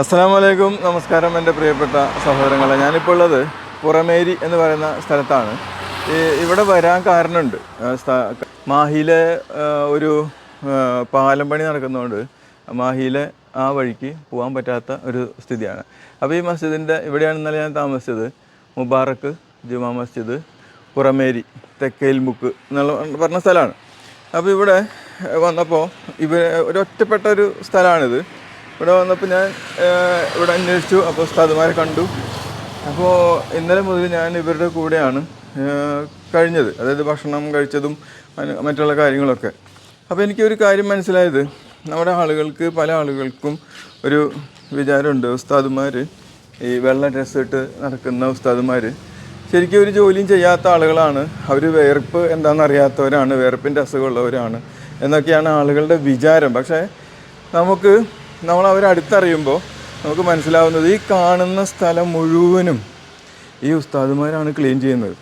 അസ്സാം വലൈക്കും നമസ്കാരം എന്റെ പ്രിയപ്പെട്ട സഹോദരങ്ങളെ. ഞാനിപ്പോൾ ഉള്ളത് പുറമേരി എന്ന് പറയുന്ന സ്ഥലത്താണ്. ഇവിടെ വരാൻ കാരണമുണ്ട്. മാഹിയിലെ ഒരു പാലം പണി നടക്കുന്നതുകൊണ്ട് മാഹിയിലെ ആ വഴിക്ക് പോകാൻ പറ്റാത്ത ഒരു സ്ഥിതിയാണ്. അപ്പോൾ ഈ മസ്ജിദിന്റെ ഇവിടെയാണ് ഇന്നലെ ഞാൻ താമസിച്ചത്. മുബാറക്ക് ജുമാ മസ്ജിദ് പുറമേരി തെക്കേൽ മുക്ക് എന്നുള്ള പറഞ്ഞ സ്ഥലമാണ്. അപ്പോൾ ഇവിടെ വന്നപ്പോൾ ഇവ ഒരു ഒറ്റപ്പെട്ട ഒരു സ്ഥലമാണിത്. ഇവിടെ വന്നപ്പോൾ ഞാൻ ഇവിടെ അന്വേഷിച്ചു. അപ്പോൾ ഉസ്താദുമാരെ കണ്ടു. അപ്പോൾ ഇന്നലെ മുതൽ ഞാൻ ഇവരുടെ കൂടെയാണ് കഴിഞ്ഞത്. അതായത് ഭക്ഷണം കഴിച്ചതും മറ്റുള്ള കാര്യങ്ങളൊക്കെ. അപ്പോൾ എനിക്കൊരു കാര്യം മനസ്സിലായത്. നമ്മുടെ ആളുകൾക്ക് പല ആളുകൾക്കും ഒരു വിചാരമുണ്ട്. ഉസ്താദുമാർ ഈ വെള്ള ഡ്രസ്സ് ഇട്ട് നടക്കുന്ന ഉസ്താദുമാർ ശരിക്കും ഒരു ജോലിയും ചെയ്യാത്ത ആളുകളാണ്. അവർ വേർപ്പ് എന്താണെന്ന് അറിയാത്തവരാണ് വേർപ്പിന്റെ അസുഖമുള്ളവരാണ്. എന്നൊക്കെയാണ് ആളുകളുടെ വിചാരം. പക്ഷേ നമുക്ക് നമ്മൾ അവരെ അടുത്തറിയുമ്പോൾ നമുക്ക് മനസ്സിലാവുന്നത് ഈ കാണുന്ന സ്ഥലം മുഴുവനും ഈ ഉസ്താദുമാരാണ് ക്ലീൻ ചെയ്യുന്നത്.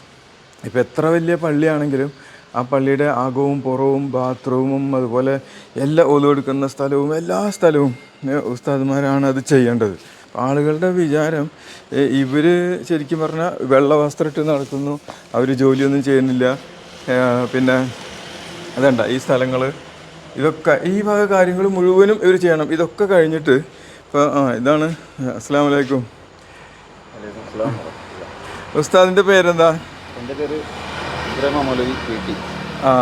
ഇപ്പം എത്ര വലിയ പള്ളിയാണെങ്കിലും ആ പള്ളിയുടെ അകവും പുറവും ബാത്റൂമും അതുപോലെ എല്ലാ ഒതുവെടുക്കുന്ന സ്ഥലവും എല്ലാ സ്ഥലവും ഉസ്താദുമാരാണ് അത് ചെയ്യേണ്ടത്. ആളുകളുടെ വിചാരം ഇവർ ശരിക്കും പറഞ്ഞാൽ വെള്ള വസ്ത്രം ഇട്ട് നടക്കുന്നു അവർ ജോലിയൊന്നും ചെയ്യുന്നില്ല. പിന്നെ അതണ്ട ഈ സ്ഥലങ്ങൾ ഇതൊക്കെ ഈ വക കാര്യങ്ങൾ മുഴുവനും ഇവർ ചെയ്യണം. ഇതൊക്കെ കഴിഞ്ഞിട്ട് ഇപ്പോൾ ആ ഇതാണ് അസ്സാം വലൈക്കും ഉസ്താദിന്റെ പേരെന്താ? എന്റെ പേര് ഇബ്രാഹിം മൗലവി പി ടി. ആ.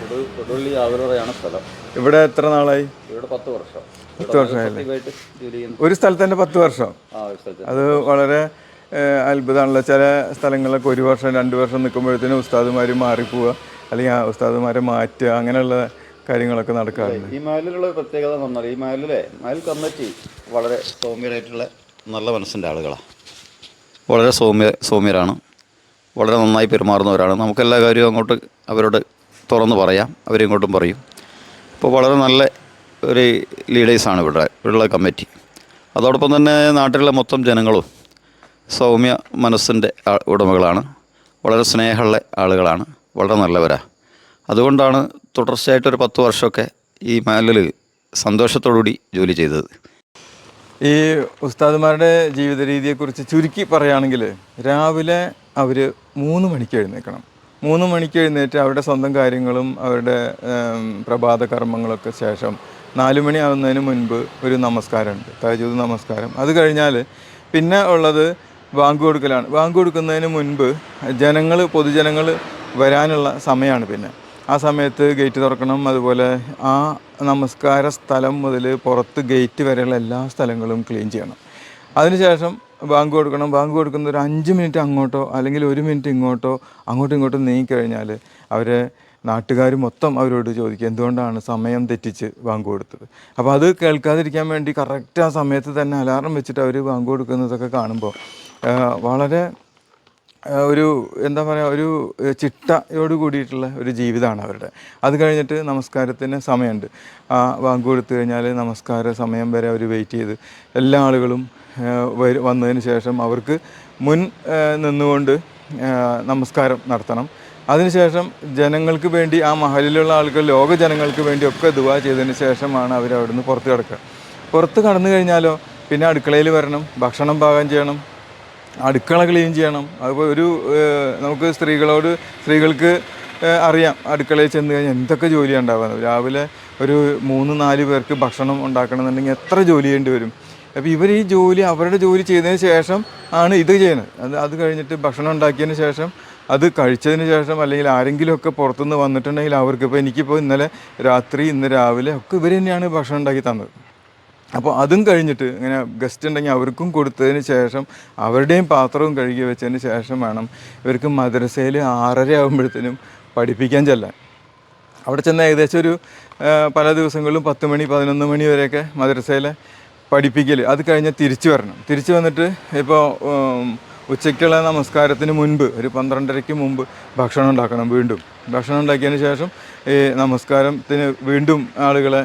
കൊടു കൊടുവള്ളി ആവലുറയാണ് സ്ഥലം. ഇവിടെ എത്ര നാളായി? ഇവിടെ പത്ത് വർഷം. പത്ത് വർഷമായില്ലേ? ഒരു സ്ഥലത്ത് തന്നെ പത്ത് വർഷം? അത് വളരെ അത്ഭുതമാണല്ലോ. ചില സ്ഥലങ്ങളിലൊക്കെ ഒരു വർഷം രണ്ട് വർഷം നിൽക്കുമ്പോഴത്തേനും ഉസ്താദുമാർ മാറിപ്പോവുക അല്ലെങ്കിൽ ആ ഉസ്താദുമാരെ മാറ്റുക അങ്ങനെയുള്ള കാര്യങ്ങളൊക്കെ നടക്കാറുണ്ട്. ഈ മഹലിലുള്ള പ്രത്യേകത എന്ന് ഈ മഹലിലെ മഹൽ കമ്മിറ്റി വളരെ സൗമ്യരായിട്ടുള്ള നല്ല മനസ്സിന്റെ ആളുകളാണ് വളരെ സൗമ്യ സൗമ്യരാണ്. വളരെ നന്നായി പെരുമാറുന്നവരാണ് നമുക്കെല്ലാ കാര്യവും അങ്ങോട്ട് അവരോട് തുറന്ന് പറയാം. അവരിങ്ങോട്ടും പറയും. അപ്പോൾ വളരെ നല്ല ഒരു ലീഡേഴ്സാണ് ഇവിടെ ഇവിടെയുള്ള കമ്മിറ്റി അതോടൊപ്പം തന്നെ നാട്ടിലുള്ള മൊത്തം ജനങ്ങളും സൗമ്യ മനസ്സിന്റെ ഉടമകളാണ്. വളരെ സ്നേഹമുള്ള ആളുകളാണ്. വളരെ നല്ലവരാണ് അതുകൊണ്ടാണ് തുടർച്ചയായിട്ടൊരു പത്ത് വർഷമൊക്കെ ഈ മേലിൽ സന്തോഷത്തോടുകൂടി ജോലി ചെയ്തത്. ഈ ഉസ്താദുമാരുടെ ജീവിത രീതിയെക്കുറിച്ച് ചുരുക്കി പറയുകയാണെങ്കിൽ രാവിലെ അവർ മൂന്ന് മണിക്ക് എഴുന്നേൽക്കണം. മൂന്ന് മണിക്ക് എഴുന്നേറ്റ് അവരുടെ സ്വന്തം കാര്യങ്ങളും അവരുടെ പ്രഭാത കർമ്മങ്ങളൊക്കെ ശേഷം നാല് മണി ആവുന്നതിന് മുൻപ് ഒരു നമസ്കാരമുണ്ട്. തജൂദ് നമസ്കാരം. അത് കഴിഞ്ഞാൽ പിന്നെ ഉള്ളത് ബാങ്ക് കൊടുക്കലാണ്. ബാങ്ക് കൊടുക്കുന്നതിന് മുൻപ് ജനങ്ങൾ പൊതുജനങ്ങൾ വരാനുള്ള സമയമാണ് പിന്നെ. ആ സമയത്ത് ഗേറ്റ് തുറക്കണം. അതുപോലെ ആ നമസ്കാര സ്ഥലം മുതൽ പുറത്ത് ഗേറ്റ് വരെയുള്ള എല്ലാ സ്ഥലങ്ങളും ക്ലീൻ ചെയ്യണം. അതിനുശേഷം ബാങ്ക് കൊടുക്കണം. ബാങ്ക് കൊടുക്കുന്ന ഒരു അഞ്ച് മിനിറ്റ് അങ്ങോട്ടോ അല്ലെങ്കിൽ ഒരു മിനിറ്റ് ഇങ്ങോട്ടോ അങ്ങോട്ടും ഇങ്ങോട്ടും നീങ്ങിക്കഴിഞ്ഞാൽ അവരെ നാട്ടുകാർ മൊത്തം അവരോട് ചോദിക്കും എന്തുകൊണ്ടാണ് സമയം തെറ്റിച്ച് ബാങ്ക് കൊടുത്തത്? അപ്പോൾ അത് കേൾക്കാതിരിക്കാൻ വേണ്ടി കറക്റ്റ് ആ സമയത്ത് തന്നെ അലാറം വെച്ചിട്ട് അവർ ബാങ്ക് കൊടുക്കുന്നതൊക്കെ കാണുമ്പോൾ വളരെ ഒരു എന്താ പറയുക ഒരു ചിട്ടയോട് കൂടിയിട്ടുള്ള ഒരു ജീവിതമാണ് അവരുടെ. അത് കഴിഞ്ഞിട്ട് നമസ്കാരത്തിന് സമയമുണ്ട്. ആ വാങ്ക് കൊടുത്തു കഴിഞ്ഞാൽ നമസ്കാര സമയം വരെ അവർ വെയിറ്റ് ചെയ്ത് എല്ലാ ആളുകളും വന്നതിന് ശേഷം അവർക്ക് മുൻ നിന്നുകൊണ്ട് നമസ്കാരം നടത്തണം. അതിനുശേഷം ജനങ്ങൾക്ക് വേണ്ടി ആ മഹലിലുള്ള ആളുകൾ ലോക ജനങ്ങൾക്ക് വേണ്ടിയൊക്കെ ദുവാ ചെയ്തതിന് ശേഷമാണ് അവർ അവിടുന്ന് പുറത്ത് കിടക്കുക. പുറത്ത് കടന്നു കഴിഞ്ഞാലോ പിന്നെ അടുക്കളയിൽ വരണം ഭക്ഷണം പാകം ചെയ്യണം അടുക്കള ക്ലീൻ ചെയ്യണം. അതിപ്പോൾ ഒരു നമുക്ക് സ്ത്രീകളോട് സ്ത്രീകൾക്ക് അറിയാം അടുക്കളയിൽ ചെന്ന് കഴിഞ്ഞാൽ എന്തൊക്കെ ജോലിയാണ് ഉണ്ടാവുന്നത് രാവിലെ ഒരു മൂന്ന് നാല് പേർക്ക് ഭക്ഷണം ഉണ്ടാക്കണമെന്നുണ്ടെങ്കിൽ എത്ര ജോലി ചെയ്യേണ്ടി വരും? അപ്പോൾ ഇവർ ഈ ജോലി അവരുടെ ജോലി ചെയ്തതിന് ശേഷം ആണ് ഇത് ചെയ്യുന്നത്. അത് അത് കഴിഞ്ഞിട്ട് ഭക്ഷണം ഉണ്ടാക്കിയതിന് ശേഷം അത് കഴിച്ചതിന് ശേഷം അല്ലെങ്കിൽ ആരെങ്കിലുമൊക്കെ പുറത്തുനിന്ന് വന്നിട്ടുണ്ടെങ്കിൽ അവർക്ക് ഇപ്പോൾ എനിക്കിപ്പോൾ ഇന്നലെ രാത്രി ഇന്ന് രാവിലെ ഒക്കെ ഇവർ തന്നെയാണ് ഭക്ഷണം ഉണ്ടാക്കി തന്നത്. അപ്പോൾ അതും കഴിഞ്ഞിട്ട് ഇങ്ങനെ ഗസ്റ്റ് ഉണ്ടെങ്കിൽ അവർക്കും കൊടുത്തതിന് ശേഷം അവരുടെയും പാത്രവും കഴുകി വെച്ചതിന് ശേഷം വേണം ഇവർക്ക് മദ്രസയിൽ ആറര ആകുമ്പോഴത്തേനും പഠിപ്പിക്കാൻ ചെല്ലാൻ. അവിടെ ചെന്ന ഏകദേശം ഒരു പല ദിവസങ്ങളിലും പത്ത് മണി പതിനൊന്ന് മണി വരെയൊക്കെ മദ്രസയിലെ പഠിപ്പിക്കൽ അത് കഴിഞ്ഞ് തിരിച്ചു വരണം. തിരിച്ചു വന്നിട്ട് ഇപ്പോൾ ഉച്ചയ്ക്കുള്ള നമസ്കാരത്തിന് മുൻപ് ഒരു പന്ത്രണ്ടരയ്ക്ക് മുമ്പ് ഭക്ഷണം ഉണ്ടാക്കണം വീണ്ടും. ഭക്ഷണം ഉണ്ടാക്കിയതിന് ശേഷം ഈ നമസ്കാരത്തിന് വീണ്ടും ആളുകളെ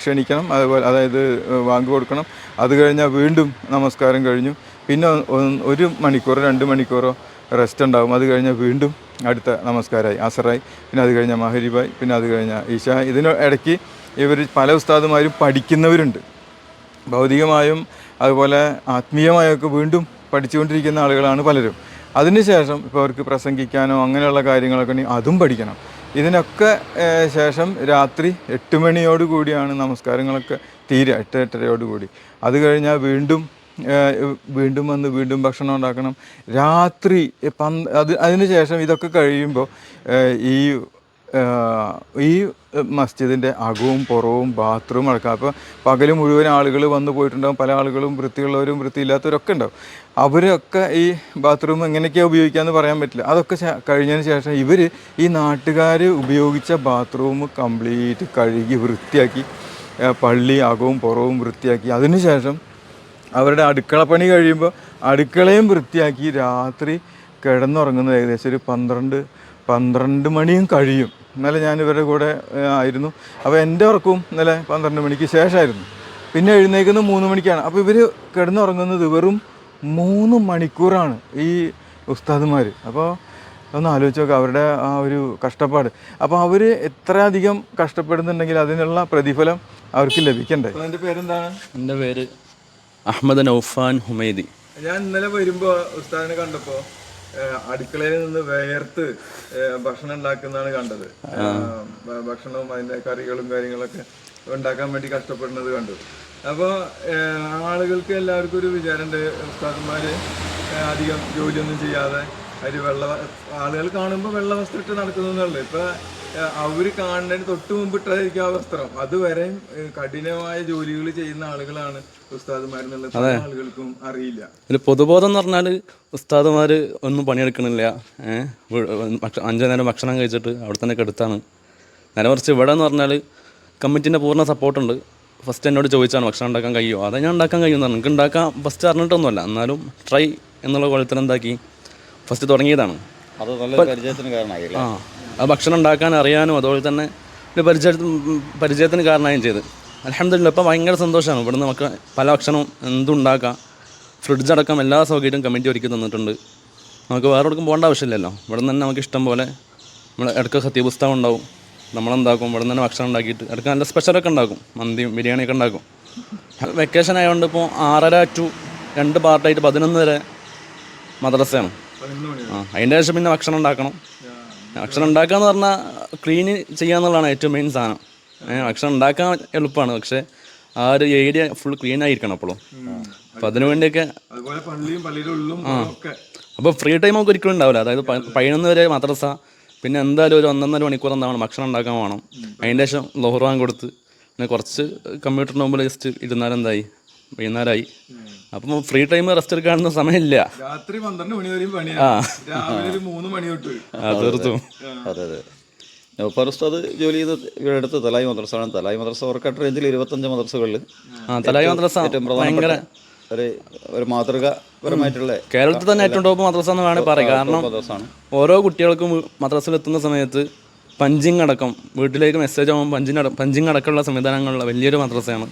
ക്ഷണിക്കണം. അതുപോലെ അതായത് വാങ്ങി കൊടുക്കണം. അത് കഴിഞ്ഞാൽ വീണ്ടും നമസ്കാരം കഴിഞ്ഞു. പിന്നെ ഒരു മണിക്കൂറോ രണ്ട് മണിക്കൂറോ റെസ്റ്റ് ഉണ്ടാകും അത് കഴിഞ്ഞാൽ വീണ്ടും അടുത്ത നമസ്കാരമായി അസറായി പിന്നെ അത് കഴിഞ്ഞാൽ മഹരിബായി. പിന്നെ അത് കഴിഞ്ഞാൽ ഈശ. ഇതിന് ഇടയ്ക്ക് ഇവർ പല ഉസ്താദുമാരും പഠിക്കുന്നവരുണ്ട്. ഭൗതികമായും അതുപോലെ ആത്മീയമായൊക്കെ വീണ്ടും പഠിച്ചുകൊണ്ടിരിക്കുന്ന ആളുകളാണ് പലരും. അതിനുശേഷം ഇപ്പോൾ അവർക്ക് പ്രസംഗിക്കാനോ അങ്ങനെയുള്ള കാര്യങ്ങളൊക്കെ ഉണ്ടെങ്കിൽ അതും പഠിക്കണം. ഇതിനൊക്കെ ശേഷം രാത്രി എട്ട് മണിയോട് കൂടിയാണ് നമസ്കാരങ്ങളൊക്കെ തീരെ എട്ട് എട്ടരയോട് കൂടി. അത് കഴിഞ്ഞാൽ വീണ്ടും വീണ്ടും വന്ന് വീണ്ടും ഭക്ഷണം ഉണ്ടാക്കണം. രാത്രി പന്ത് അത് അതിന് ശേഷം ഇതൊക്കെ കഴിയുമ്പോൾ ഈ ഈ മസ്ജിദിന്റെ അകവും പുറവും ബാത്റൂം അടക്കം അപ്പോൾ പകൽ മുഴുവൻ ആളുകൾ വന്നു പോയിട്ടുണ്ടാകും പല ആളുകളും വൃത്തിയുള്ളവരും വൃത്തിയില്ലാത്തവരൊക്കെ ഉണ്ടാവും. അവരൊക്കെ ഈ ബാത്റൂം എങ്ങനെയൊക്കെയാണ് ഉപയോഗിക്കാമെന്ന് പറയാൻ പറ്റില്ല. അതൊക്കെ കഴിഞ്ഞതിന് ശേഷം ഇവർ ഈ നാട്ടുകാർ ഉപയോഗിച്ച ബാത്റൂം കംപ്ലീറ്റ് കഴുകി വൃത്തിയാക്കി പള്ളി അകവും പുറവും വൃത്തിയാക്കി. അതിനുശേഷം അവരുടെ അടുക്കള പണി കഴിയുമ്പോൾ അടുക്കളയും വൃത്തിയാക്കി രാത്രി കിടന്നുറങ്ങുന്നത് ഏകദേശം ഒരു പന്ത്രണ്ട് പന്ത്രണ്ട് മണിയും കഴിയും. ഇന്നലെ ഞാൻ ഇവരുടെ കൂടെ ആയിരുന്നു. അപ്പോൾ എന്റെ ഉറക്കവും ഇന്നലെ പന്ത്രണ്ട് മണിക്ക് ശേഷമായിരുന്നു. പിന്നെ എഴുന്നേക്കുന്നത് മൂന്ന് മണിക്കാണ്. അപ്പോൾ ഇവർ കിടന്നുറങ്ങുന്നത് വെറും മൂന്ന് മണിക്കൂറാണ് ഈ ഉസ്താദുമാർ അപ്പോൾ ഒന്ന് ആലോചിച്ച് നോക്കുക അവരുടെ ആ ഒരു കഷ്ടപ്പാട്. അപ്പോൾ അവർ എത്രയധികം കഷ്ടപ്പെടുന്നുണ്ടെങ്കിൽ അതിനുള്ള പ്രതിഫലം അവർക്ക് ലഭിക്കണ്ടേ? എന്റെ പേരെന്താണ്? എന്റെ പേര് അഹമ്മദ് നൗഫാൻ ഹുമൈദി. ഞാൻ ഇന്നലെ വരുമ്പോൾ ഉസ്താദിനെ കണ്ടപ്പോ ഏഹ്, അടുക്കളയിൽ നിന്ന് വേർത്ത് ഭക്ഷണം ഉണ്ടാക്കുന്നതാണ് കണ്ടത്. ഭക്ഷണവും അതിന്റെ കറികളും കാര്യങ്ങളൊക്കെ ഉണ്ടാക്കാൻ വേണ്ടി കഷ്ടപ്പെടുന്നത് കണ്ടു. അപ്പോൾ ആളുകൾക്ക് എല്ലാവർക്കും ഒരു വിചാരമുണ്ട്. ഉസ്താദന്മാര് ഏഹ്, അധികം ജോലിയൊന്നും ചെയ്യാതെ ഒരു വെള്ള ആളുകൾ കാണുമ്പോൾ വെള്ള വസ്ത്രം ഇട്ട് നടക്കുന്നുള്ളൂ ഇപ്പൊ അവർ കാണുന്നതിന് തൊട്ട് മുമ്പ് ഇട്ടായിരിക്കും ആ വസ്ത്രം. അതുവരെയും ഏഹ്, കഠിനമായ ജോലികൾ ചെയ്യുന്ന ആളുകളാണ് ഉസ്താദുമാരെന്നുള്ള ആളുകൾക്കും അറിയില്ല. ഒരു പൊതുബോധം എന്ന് പറഞ്ഞാൽ ഉസ്താദുമാർ ഒന്നും പണിയെടുക്കണില്ല. അഞ്ചു നേരം ഭക്ഷണം കഴിച്ചിട്ട് അവിടെ തന്നെ കെടുത്താണ്. നേരെ കുറച്ച് ഇവിടെ എന്ന് പറഞ്ഞാൽ കമ്മിറ്റിന്റെ പൂർണ സപ്പോർട്ടുണ്ട്. ഫസ്റ്റ് എന്നോട് ചോദിച്ചാണ് ഭക്ഷണം ഉണ്ടാക്കാൻ കഴിയുമോ? അതെ ഞാൻ ഉണ്ടാക്കാൻ കഴിയുമെന്ന് പറഞ്ഞു എനിക്ക് ഉണ്ടാക്കാൻ ഫസ്റ്റ് അറിഞ്ഞിട്ടൊന്നുമല്ല. എന്നാലും ട്രൈ എന്നുള്ള കുഴത്തിൽ എന്താക്കി ഫസ്റ്റ് തുടങ്ങിയതാണ്. അത് നല്ല പരിചയത്തിന് കാരണമായില്ലേ? ആ. ആ ഭക്ഷണം ഉണ്ടാക്കാൻ അറിയാനും അതുപോലെ തന്നെ ഒരു പരിചയ പരിചയത്തിന് കാരണമായും ചെയ്ത്. അലഹമില്ല ഇപ്പം ഭയങ്കര സന്തോഷമാണ്. ഇവിടുന്ന് നമുക്ക് പല ഭക്ഷണവും എന്തുണ്ടാക്കാം ഫ്രിഡ്ജ് അടക്കം എല്ലാ സൗകര്യവും കമ്മിറ്റി ഒരുക്കി തന്നിട്ടുണ്ട്. നമുക്ക് വേറെ എവിടേക്കും പോകേണ്ട ആവശ്യമില്ലല്ലോ. ഇവിടെ നിന്ന് തന്നെ നമുക്ക് ഇഷ്ടം പോലെ നമ്മൾ ഇടയ്ക്ക് സത്യപുസ്തകം ഉണ്ടാവും. നമ്മളെന്താക്കും? ഇവിടെ തന്നെ ഭക്ഷണം ഉണ്ടാക്കിയിട്ട് ഇടയ്ക്ക് നല്ല സ്പെഷ്യലൊക്കെ ഉണ്ടാക്കും. മന്തിയും ബിരിയാണിയൊക്കെ ഉണ്ടാക്കും. വെക്കേഷൻ ആയതുകൊണ്ട് ഇപ്പോൾ ആറര ടു രണ്ട് പാർട്ടായിട്ട് പതിനൊന്ന് വരെ മദ്രസയാണ്. ആ അതിന്റെ ശേഷം പിന്നെ ഭക്ഷണം ഉണ്ടാക്കണം. ഭക്ഷണം ഉണ്ടാക്കുക എന്ന് പറഞ്ഞാൽ ക്ലീൻ ചെയ്യാന്നുള്ളതാണ് ഏറ്റവും മെയിൻ സാധനം. ഭക്ഷണം ഉണ്ടാക്കാൻ എളുപ്പമാണ് പക്ഷേ ആ ഒരു ഏരിയ ഫുൾ ക്ലീൻ ആയിരിക്കണം അപ്പോഴും അപ്പോൾ അതിനു വേണ്ടിയൊക്കെ ഒക്കെ അപ്പോൾ ഫ്രീ ടൈം നമുക്ക് ഒരിക്കലും ഉണ്ടാവില്ല. അതായത് പതിനൊന്ന് വരെ മദ്രസ പിന്നെ എന്തായാലും ഒരു ഒന്നൊന്നര മണിക്കൂർ എന്താവണം ഭക്ഷണം ഉണ്ടാക്കാൻ വേണം. അതിന്റെ ശേഷം ലോഹർവാൻ കൊടുത്ത് പിന്നെ കുറച്ച് കമ്പ്യൂട്ടറിന് മുമ്പിൽ ജസ്റ്റ് ഇരുന്നാലെന്തായി? വൈകുന്നേരമായി അപ്പം ഫ്രീ ടൈം റെസ്റ്റ് എടുക്കാനൊന്നും സമയമില്ല. രാത്രി പന്ത്രണ്ട് മണി വരെയും പണിയാണ് രാവിലെ ഒരു മൂന്ന് മണി തൊട്ട്. തീർത്തും. അതെ അതെ. നൗഫാർ ഉസ്താദ് ജോലി ചെയ്ത് ഇവിടെ അടുത്ത് തലായി മദ്രസാണ് തലായി മദ്രസ ഓർക്കാട്ട് റേഞ്ചിൽ ഇരുപത്തഞ്ച് മദ്രസകളിൽ തലായി മദ്രസ ഏറ്റവും ഭയങ്കര പ്രധാനപ്പെട്ട ഒരു ഒരു മാതൃകാപരമായിട്ടുള്ള കേരളത്തിൽ തന്നെ ഏറ്റവും ടോപ്പ് മദ്രസ എന്ന് വേണമെങ്കിൽ പറയാം. കാരണം മദ്രസാണ് ഓരോ കുട്ടികൾക്കും മദ്രസയിൽ എത്തുന്ന സമയത്ത് പഞ്ചിങ് അടക്കം വീട്ടിലേക്ക് മെസ്സേജ് ആകുമ്പോൾ പഞ്ചിങ് അടക്കം പഞ്ചിങ് അടക്കമുള്ള സംവിധാനങ്ങളുള്ള വലിയൊരു മദ്രസയാണ്.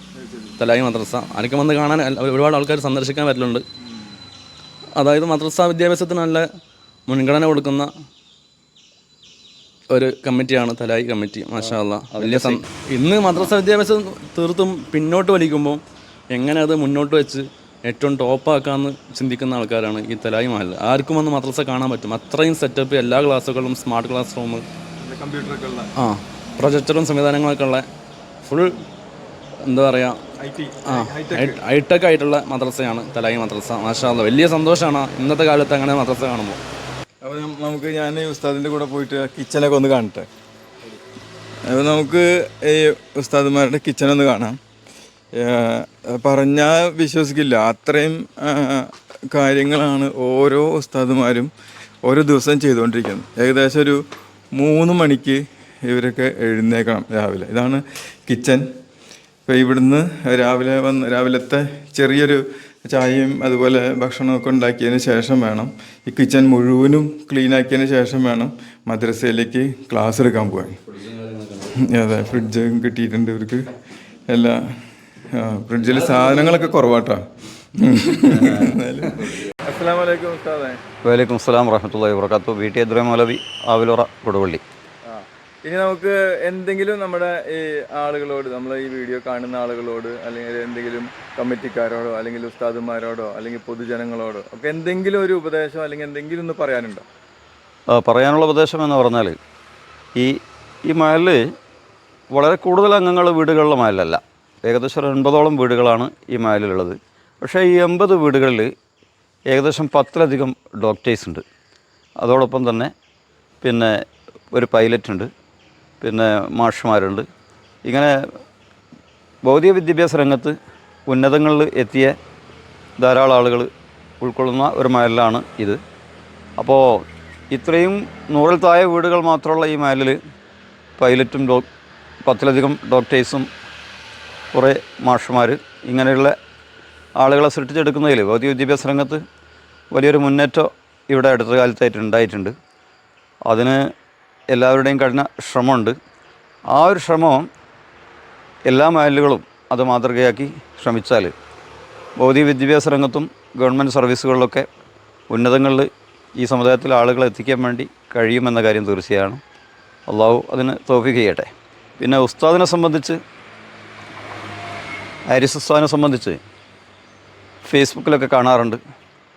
തലായി മദ്രസ. ആർക്കും വന്ന് കാണാൻ ഒരുപാട് ആൾക്കാർ സന്ദർശിക്കാൻ വരലുണ്ട്. അതായത് മദ്രസ വിദ്യാഭ്യാസത്തിന് നല്ല മുൻഗണന കൊടുക്കുന്ന ഒരു കമ്മിറ്റിയാണ് തലായി കമ്മിറ്റി മാഷാല്ല വലിയ ഇന്ന് മദ്രസ വിദ്യാഭ്യാസം തീർത്തും പിന്നോട്ട് വലിക്കുമ്പോൾ എങ്ങനെ അത് മുന്നോട്ട് വെച്ച് ഏറ്റവും ടോപ്പാക്കാമെന്ന് ചിന്തിക്കുന്ന ആൾക്കാരാണ് ഈ തലായി മഹൽ. ആർക്കും വന്ന് മദ്രസ കാണാൻ പറ്റും. അത്രയും സെറ്റപ്പ് എല്ലാ ക്ലാസ്സുകളും സ്മാർട്ട് ക്ലാസ് റൂം കമ്പ്യൂട്ടറൊക്കെ ആ പ്രൊജക്ടറും സംവിധാനങ്ങളൊക്കെ ഉള്ള ഫുൾ എന്താ പറയുക ഹൈടെക്. ആയിട്ടുള്ള മദ്രസയാണ് തലായി മദ്രസ. മാഷാ വലിയ സന്തോഷമാണ് ഇന്നത്തെ കാലത്ത് അങ്ങനെ മദ്രസ കാണുമ്പോൾ. അപ്പോൾ നമുക്ക് ഞാൻ ഉസ്താദിന്റെ കൂടെ പോയിട്ട് കിച്ചനൊക്കെ ഒന്ന് കാണട്ടെ. അപ്പോൾ നമുക്ക് ഈ ഉസ്താദുമാരുടെ കിച്ചനൊന്ന് കാണാം. പറഞ്ഞാൽ വിശ്വസിക്കില്ല. അത്രയും കാര്യങ്ങളാണ് ഓരോ ഉസ്താദുമാരും ഓരോ ദിവസം ചെയ്തുകൊണ്ടിരിക്കുന്നത്. ഏകദേശം ഒരു മൂന്ന് മണിക്ക് ഇവരൊക്കെ എഴുന്നേക്കണം രാവിലെ. ഇതാണ് കിച്ചൺ ഇപ്പോൾ ഇവിടുന്ന് രാവിലെ വന്ന് രാവിലത്തെ ചെറിയൊരു ചായയും അതുപോലെ ഭക്ഷണമൊക്കെ ഉണ്ടാക്കിയതിന് ശേഷം വേണം. ഈ കിച്ചൺ മുഴുവനും ക്ലീൻ ആക്കിയതിന് ശേഷം വേണം മദ്രസയിലേക്ക് ക്ലാസ് എടുക്കാൻ പോകാൻ. അതെ ഫ്രിഡ്ജ് കിട്ടിയിട്ടുണ്ട് ഇവർക്ക്. എല്ലാ ഫ്രിഡ്ജിൽ സാധനങ്ങളൊക്കെ കുറവാട്ടോ. അസ്സാം വലൈക്കും ഉസ്താദേ. വലൈക്കും അസ്സലാം വറഹമത്തല്ലാ വർക്കാത്തു വീട്ടിൽ ടി അദ്രൈ മൗലവി ആവിലുറ കൊടുവള്ളി. ഇനി നമുക്ക് എന്തെങ്കിലും നമ്മുടെ ഈ ആളുകളോട് നമ്മൾ ഈ വീഡിയോ കാണുന്ന ആളുകളോട് അല്ലെങ്കിൽ എന്തെങ്കിലും കമ്മിറ്റിക്കാരോടോ അല്ലെങ്കിൽ ഉസ്താദുമാരോടോ അല്ലെങ്കിൽ പൊതുജനങ്ങളോടോ ഒക്കെ എന്തെങ്കിലും ഒരു ഉപദേശം അല്ലെങ്കിൽ എന്തെങ്കിലും ഒന്ന് പറയാനുണ്ടോ? പറയാനുള്ള ഉപദേശം എന്ന് പറഞ്ഞാൽ ഈ ഈ മഹലിൽ വളരെ കൂടുതൽ അംഗങ്ങൾ വീടുകളിലെ മയലല്ല ഏകദേശം ഒരു എൺപതോളം വീടുകളാണ് ഈ മയലിലുള്ളത് പക്ഷേ ഈ എൺപത് വീടുകളിൽ ഏകദേശം പത്തിലധികം ഡോക്ടേഴ്സ് ഉണ്ട്. അതോടൊപ്പം തന്നെ പിന്നെ ഒരു പൈലറ്റ് ഉണ്ട്. പിന്നെ മാഷുമാരുണ്ട് ഇങ്ങനെ ഭൗതിക വിദ്യാഭ്യാസ രംഗത്ത് ഉന്നതങ്ങളിൽ എത്തിയ ധാരാളം ആളുകൾ ഉൾക്കൊള്ളുന്ന ഒരു മയലാണ് ഇത്. അപ്പോൾ ഇത്രയും നൂറിൽ താഴെ വീടുകൾ മാത്രമുള്ള ഈ മയലിൽ പൈലറ്റും ഡോ പത്തിലധികം ഡോക്ടേഴ്സും കുറേ മാഷുമാർ ഇങ്ങനെയുള്ള ആളുകളെ സൃഷ്ടിച്ചെടുക്കുന്നതിൽ ഭൗതിക വിദ്യാഭ്യാസ രംഗത്ത് വലിയൊരു മുന്നേറ്റം ഇവിടെ അടുത്ത കാലത്തായിട്ട് ഉണ്ടായിട്ടുണ്ട്. അതിന് എല്ലാവരുടെയും കഠിന ശ്രമമുണ്ട്. ആ ഒരു ശ്രമം എല്ലാ മഹലുകളും അത് മാതൃകയാക്കി ശ്രമിച്ചാൽ ഭൗതിക വിദ്യാഭ്യാസ രംഗത്തും ഗവൺമെന്റ് സർവീസുകളിലൊക്കെ ഉന്നതങ്ങളിൽ ഈ സമുദായത്തിൽ ആളുകളെ എത്തിക്കാൻ വേണ്ടി കഴിയുമെന്ന കാര്യം തീർച്ചയാണ്. അള്ളാഹു അതിന് തോഫിക്ക് ചെയ്യട്ടെ. പിന്നെ ഉസ്താദിനെ സംബന്ധിച്ച് ഹാരിസ് ഉസ്താദിനെ സംബന്ധിച്ച് ഫേസ്ബുക്കിലൊക്കെ കാണാറുണ്ട്.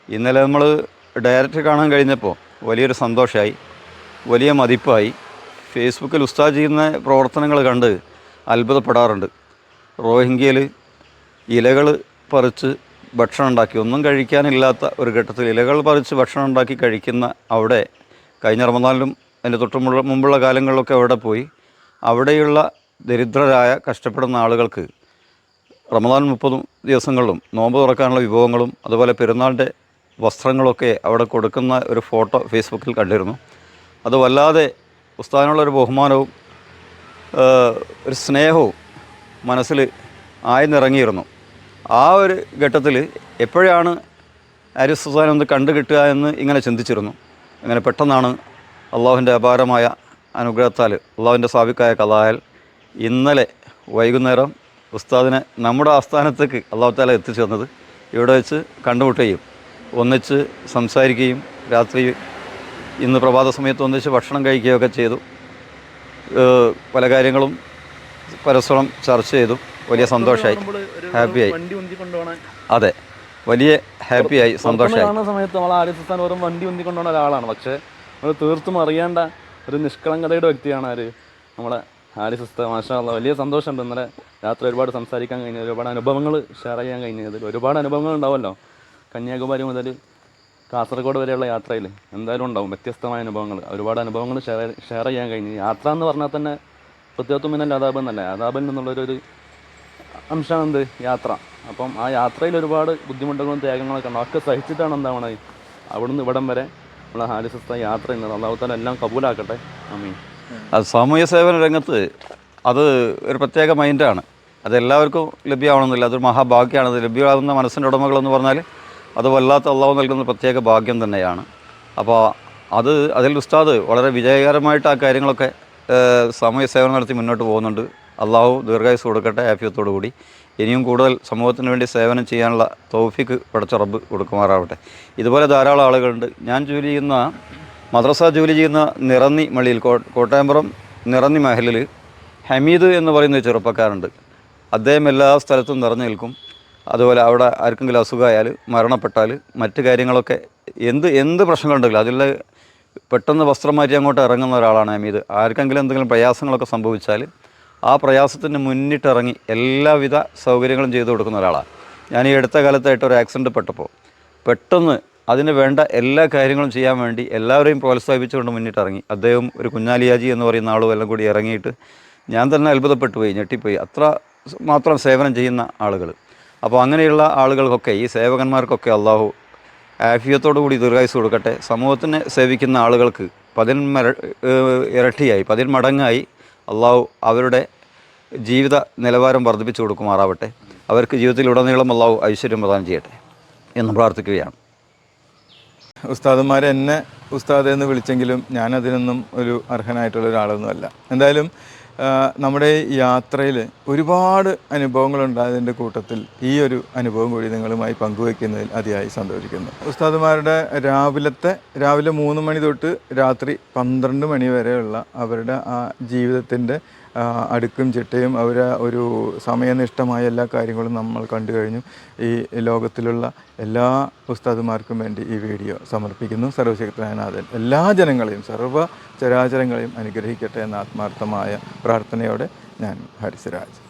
ഇന്നലെ നമ്മൾ ഡയറക്റ്റ് കാണാൻ കഴിഞ്ഞപ്പോൾ വലിയൊരു സന്തോഷമായി വലിയ മതിപ്പായി. ഫേസ്ബുക്കിൽ ഉസ്താദ് ചെയ്യുന്ന പ്രവർത്തനങ്ങൾ കണ്ട് അത്ഭുതപ്പെടാറുണ്ട്. റോഹിംഗ്യയിൽ ഇലകൾ പറിച്ച് ഭക്ഷണം ഉണ്ടാക്കി. ഒന്നും കഴിക്കാനില്ലാത്ത ഒരു ഘട്ടത്തിൽ ഇലകൾ പറിച്ച് ഭക്ഷണം ഉണ്ടാക്കി കഴിക്കുന്ന അവിടെ കഴിഞ്ഞ റമദാനിലും അതിന്റെ തൊട്ട് മുമ്പുള്ള കാലങ്ങളിലൊക്കെ അവിടെ പോയി. അവിടെയുള്ള ദരിദ്രരായ കഷ്ടപ്പെടുന്ന ആളുകൾക്ക് റമദാൻ മുപ്പതും ദിവസങ്ങളിലും നോമ്പ് തുറക്കാനുള്ള വിഭവങ്ങളും അതുപോലെ പെരുന്നാളിന്റെ വസ്ത്രങ്ങളൊക്കെ അവിടെ കൊടുക്കുന്ന ഒരു ഫോട്ടോ ഫേസ്ബുക്കിൽ കണ്ടിരുന്നു. അത് വല്ലാതെ ഉസ്താദിനുള്ളൊരു ബഹുമാനവും ഒരു സ്നേഹവും മനസ്സിൽ ആയിന്നിറങ്ങിയിരുന്നു ആ ഒരു ഘട്ടത്തിൽ എപ്പോഴാണ് ആരിസ് സുസാൻ ഒന്ന് കണ്ടു കിട്ടുക എന്ന് ഇങ്ങനെ ചിന്തിച്ചിരുന്നു. അങ്ങനെ പെട്ടെന്നാണ് അള്ളാഹുവിന്റെ അപാരമായ അനുഗ്രഹത്താൽ അള്ളാഹുവിന്റെ സാബിക്കായ കഥായാൽ ഇന്നലെ വൈകുന്നേരം ഉസ്താദിനെ നമ്മുടെ ആസ്ഥാനത്തേക്ക് അള്ളാഹു താല എത്തിച്ചു തന്നത്. ഇവിടെ വെച്ച് കണ്ടുമുട്ടുകയും ഒന്നിച്ച് സംസാരിക്കുകയും രാത്രി ഇന്ന് പ്രഭാത സമയത്ത് ഒന്നിച്ച് ഭക്ഷണം കഴിക്കുകയൊക്കെ ചെയ്തു. പല കാര്യങ്ങളും പരസ്പരം ചർച്ച ചെയ്തു. വലിയ സന്തോഷമായി ഹാപ്പിയായി. അതെ. വലിയ ഹാപ്പിയായി സന്തോഷമായി സമയത്ത് നമ്മൾ ആരിഫ് ഉസ്താൻ വെറും വണ്ടി ഉന്തി കൊണ്ടുപോകുന്ന ഒരാളാണ്. പക്ഷേ നമ്മൾ തീർത്തും അറിയേണ്ട ഒരു നിഷ്കളങ്കതയുടെ വ്യക്തിയാണ് ആര്? നമ്മുടെ ഹാരിസ് മാഷാള്ള മാഷാ വലിയ സന്തോഷമുണ്ട്. ഇന്നലെ രാത്രി ഒരുപാട് സംസാരിക്കാൻ കഴിഞ്ഞത് ഒരുപാട് അനുഭവങ്ങൾ ഷെയർ ചെയ്യാൻ കഴിഞ്ഞതിൽ ഒരുപാട് അനുഭവങ്ങൾ ഉണ്ടാവുമല്ലോ. കന്യാകുമാരി മുതൽ കാസർഗോഡ് വരെയുള്ള യാത്രയിൽ എന്തായാലും ഉണ്ടാവും. വ്യത്യസ്തമായ അനുഭവങ്ങൾ ഒരുപാട് അനുഭവങ്ങൾ ഷെയർ ഷെയർ ചെയ്യാൻ കഴിഞ്ഞു. യാത്ര എന്ന് പറഞ്ഞാൽ തന്നെ പ്രത്യേകത്തും പിന്നെ അതാബ് എന്നല്ല? അതാബിൽ നിന്നുള്ളൊരു ഒരു അംശമാണ് എന്ത്? യാത്ര. അപ്പം ആ യാത്രയിൽ ഒരുപാട് ബുദ്ധിമുട്ടുകളും ത്യാഗങ്ങളൊക്കെ ഉണ്ട്. ഒക്കെ സഹിച്ചിട്ടാണ് എന്താവണത്? നിന്ന് ഇവിടം വരെ നമ്മളെ ഹാരിസത്ത യാത്ര ചെയ്യുന്നത് അള്ളാഹുത്താല എല്ലാം കബൂലാക്കട്ടെ. അമീൻ അത് സാമൂഹ്യ സേവന രംഗത്ത് അത് ഒരു പ്രത്യേക മൈൻഡാണ് അത് എല്ലാവർക്കും ലഭ്യമാവണമെന്നില്ല. അതൊരു മഹാഭാഗ്യമാണ്. അത് ലഭ്യമാകുന്ന മനസ്സിന്റെ ഉടമകളെന്ന് പറഞ്ഞാൽ അത് വല്ലാത്ത അള്ളാഹു നൽകുന്ന പ്രത്യേക ഭാഗ്യം തന്നെയാണ്. അപ്പോൾ അത് അതിൽ ഉസ്താദ് വളരെ വിജയകരമായിട്ട് ആ കാര്യങ്ങളൊക്കെ സമയ സാമൂഹ്യ സേവനം നടത്തി മുന്നോട്ട് പോകുന്നുണ്ട്. അള്ളാഹു ദീർഘായുസ് കൊടുക്കട്ടെ ആഫിയത്തോടു കൂടി. ഇനിയും കൂടുതൽ സമൂഹത്തിന് വേണ്ടി സേവനം ചെയ്യാനുള്ള തൗഫിക്ക് പടച്ച റബ്ബ് കൊടുക്കുമാറാവട്ടെ. ഇതുപോലെ ധാരാളം ആളുകളുണ്ട്. ഞാൻ ജോലി ചെയ്യുന്ന മദ്രസ ജോലി ചെയ്യുന്ന നിറന്നി മള്ളിയിൽ കോ കോട്ടയമ്പുറം നിറന്നി മഹലിൽ ഹമീദ് എന്ന് പറയുന്ന ചെറുപ്പക്കാരുണ്ട്. അദ്ദേഹം എല്ലാ സ്ഥലത്തും നിറഞ്ഞു നിൽക്കും. അതുപോലെ അവിടെ ആർക്കെങ്കിലും അസുഖമായാൽ മരണപ്പെട്ടാൽ മറ്റു കാര്യങ്ങളൊക്കെ എന്ത് എന്ത് പ്രശ്നങ്ങളുണ്ടെങ്കിലും അതിൽ പെട്ടെന്ന് വസ്ത്രം മാറ്റി അങ്ങോട്ട് ഇറങ്ങുന്ന ഒരാളാണ് അമീത് ആർക്കെങ്കിലും എന്തെങ്കിലും പ്രയാസങ്ങളൊക്കെ സംഭവിച്ചാൽ ആ പ്രയാസത്തിന് മുന്നിട്ടിറങ്ങി എല്ലാവിധ സൗകര്യങ്ങളും ചെയ്തു കൊടുക്കുന്ന ഒരാളാണ് ഞാൻ ഈ അടുത്ത കാലത്തായിട്ട് ഒരു ആക്സിഡന്റ് പെട്ടപ്പോൾ പെട്ടെന്ന് അതിന് വേണ്ട എല്ലാ കാര്യങ്ങളും ചെയ്യാൻ വേണ്ടി എല്ലാവരെയും പ്രോത്സാഹിപ്പിച്ചുകൊണ്ട് മുന്നിട്ടിറങ്ങി. അദ്ദേഹം ഒരു കുഞ്ഞാലിയാജി എന്ന് പറയുന്ന ആളും എല്ലാം കൂടി ഇറങ്ങിയിട്ട് ഞാൻ തന്നെ അത്ഭുതപ്പെട്ടു പോയി ഞെട്ടിപ്പോയി. അത്ര മാത്രം സേവനം ചെയ്യുന്ന ആളുകൾ അപ്പോൾ അങ്ങനെയുള്ള ആളുകൾക്കൊക്കെ ഈ സേവകന്മാർക്കൊക്കെ അള്ളാഹു ആഫിയത്തോടു കൂടി ദീർഘായുസ് കൊടുക്കട്ടെ. സമൂഹത്തിനെ സേവിക്കുന്ന ആളുകൾക്ക് പതിൻ മര ഇരട്ടിയായി പതിന്മടങ്ങായി അള്ളാഹു അവരുടെ ജീവിത നിലവാരം വർദ്ധിപ്പിച്ചു കൊടുക്കുമാറാവട്ടെ. അവർക്ക് ജീവിതത്തിലുടനീളം അള്ളാഹു ഐശ്വര്യം പ്രദാനം ചെയ്യട്ടെ എന്ന് പ്രാർത്ഥിക്കുകയാണ്. ഉസ്താദന്മാരെന്നെ ഉസ്താദ് എന്ന് വിളിച്ചെങ്കിലും ഞാനതിനൊന്നും ഒരു അർഹനായിട്ടുള്ള ഒരാളൊന്നുമല്ല. എന്തായാലും നമ്മുടെ യാത്രയിൽ ഒരുപാട് അനുഭവങ്ങളുണ്ടായതിന്റെ കൂട്ടത്തിൽ ഈ ഒരു അനുഭവം കൂടി നിങ്ങളുമായി പങ്കുവയ്ക്കുന്നതിൽ അതിയായി സന്തോഷിക്കുന്നു. ഉസ്താദുമാരുടെ രാവിലത്തെ രാവിലെ മൂന്ന് മണി തൊട്ട് രാത്രി പന്ത്രണ്ട് മണി വരെയുള്ള അവരുടെ ആ ജീവിതത്തിന്റെ അടുക്കും ചിട്ടയും അവർ ഒരു സമയനിഷ്ഠമായ എല്ലാ കാര്യങ്ങളും നമ്മൾ കണ്ടു കഴിഞ്ഞു. ഈ ലോകത്തിലുള്ള എല്ലാ ഉസ്താദുമാർക്കും വേണ്ടി ഈ വീഡിയോ സമർപ്പിക്കുന്നു. സർവശക്തനാഥൻ എല്ലാ ജനങ്ങളെയും സർവ ചരാചരങ്ങളെയും അനുഗ്രഹിക്കട്ടെ എന്ന ആത്മാർത്ഥമായ പ്രാർത്ഥനയോടെ ഞാൻ ഹരിസരാജ്.